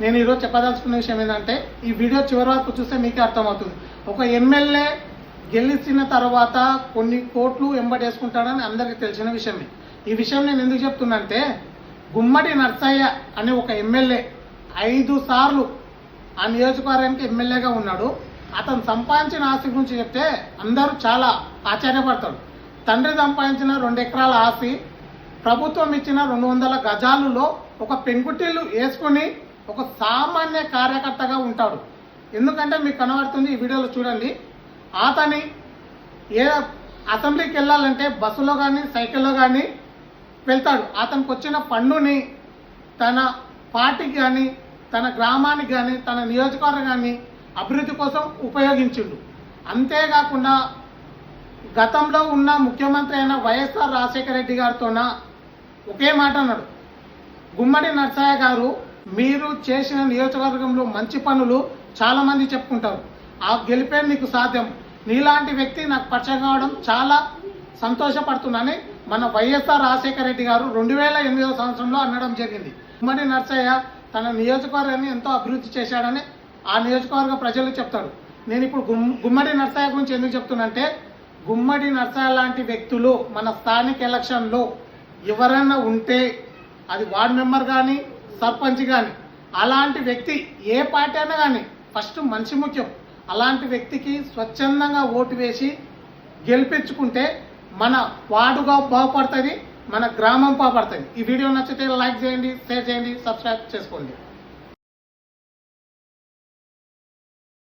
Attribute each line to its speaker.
Speaker 1: నేను ఈరోజు చెప్పదలుచుకున్న విషయం ఏంటంటే ఈ వీడియో చివరి వరకు చూస్తే మీకే అర్థమవుతుంది. ఒక ఎమ్మెల్యే గెలిచిన తర్వాత కొన్ని కోట్లు ఎంబడేసుకుంటాడని అందరికీ తెలిసిన విషయమే. ఈ విషయం నేను ఎందుకు చెప్తున్నంటే గుమ్మడి నర్సయ్య అనే ఒక ఎమ్మెల్యే ఐదు సార్లు ఆ నియోజకవర్గానికి ఎమ్మెల్యేగా ఉన్నాడు. అతను సంపాదించిన ఆస్తి గురించి చెప్తే అందరూ చాలా ఆశ్చర్యపడతాడు తండ్రి సంపాదించిన రెండు ఎకరాల ఆస్తి ప్రభుత్వం ఇచ్చిన రెండు వందల గజాలులో ఒక పెంకుటిల్లు వేసుకొని ఒక సామాన్య కార్యకర్తగా ఉంటాడు. ఎందుకంటే మీకు కనబడుతుంది ఈ వీడియోలో చూడండి. అతని ఏ అసెంబ్లీకి వెళ్ళాలంటే బస్సులో కానీ సైకిల్లో కానీ వెళ్తాడు. అతనికి వచ్చిన పన్నుని తన పార్టీకి కానీ తన గ్రామానికి కానీ తన నియోజకవర్గాన్ని అభివృద్ధి కోసం ఉపయోగించిండు. అంతేకాకుండా గతంలో ఉన్న ముఖ్యమంత్రి అయిన వైఎస్ఆర్ రాజశేఖర రెడ్డి గారితోన ఒకే మాట అన్నాడు. గుమ్మడి నర్సయ్య గారు మీరు చేసిన నియోజకవర్గంలో మంచి పనులు చాలా మంది చెప్పుకుంటారు. ఆ గెలిపే నీకు సాధ్యం. నీలాంటి వ్యక్తి నాకు పరిచయం కావడం చాలా సంతోషపడుతున్నానని మన వైఎస్ఆర్ రాజశేఖర రెడ్డి గారు రెండు వేల ఎనిమిదవ సంవత్సరంలో అనడం జరిగింది. గుమ్మడి నర్సయ్య తన నియోజకవర్గాన్ని ఎంతో అభివృద్ధి చేశాడని ఆ నియోజకవర్గ ప్రజలు చెప్తారు. నేను ఇప్పుడు గుమ్ గుమ్మడి నర్సయ్య గురించి ఎందుకు చెప్తున్నంటే గుమ్మడి నర్సయ్య లాంటి వ్యక్తులు మన స్థానిక ఎలక్షన్లో ఎవరైనా ఉంటే అది వార్డ్ మెంబర్ కానీ సర్పంచ్ కానీ అలాంటి వ్యక్తి ఏ పార్టీ అయినా కానీ ఫస్ట్ మనిషి ముఖ్యం. అలాంటి వ్యక్తికి స్వచ్ఛందంగా ఓటు వేసి గెలిపించుకుంటే మన వార్డుగా బాగుపడుతుంది మన గ్రామం బాగుపడుతుంది. ఈ వీడియో నచ్చితే లైక్ చేయండి షేర్ చేయండి సబ్స్క్రైబ్ చేసుకోండి.